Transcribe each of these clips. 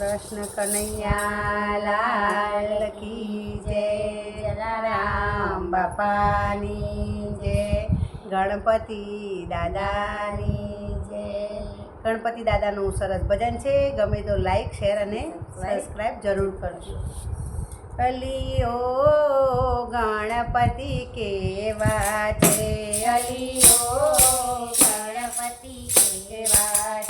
કૃષ્ણ કનૈયા લાલ કી જય. રામ બાપાની જય. ગણપતિ દાદાની જય. ગણપતિ દાદાનું સરસ ભજન છે. ગમે તો લાઈક શેર અને સબસ્ક્રાઈબ જરૂર કરજો. અલી ઓ ગણપતિ કેવા છે? ઓ ગણપતિ કેવા છે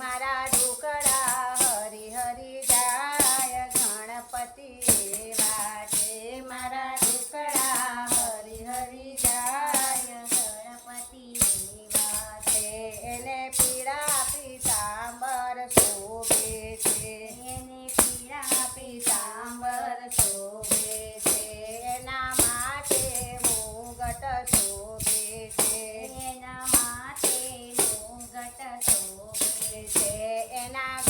મારા ડો na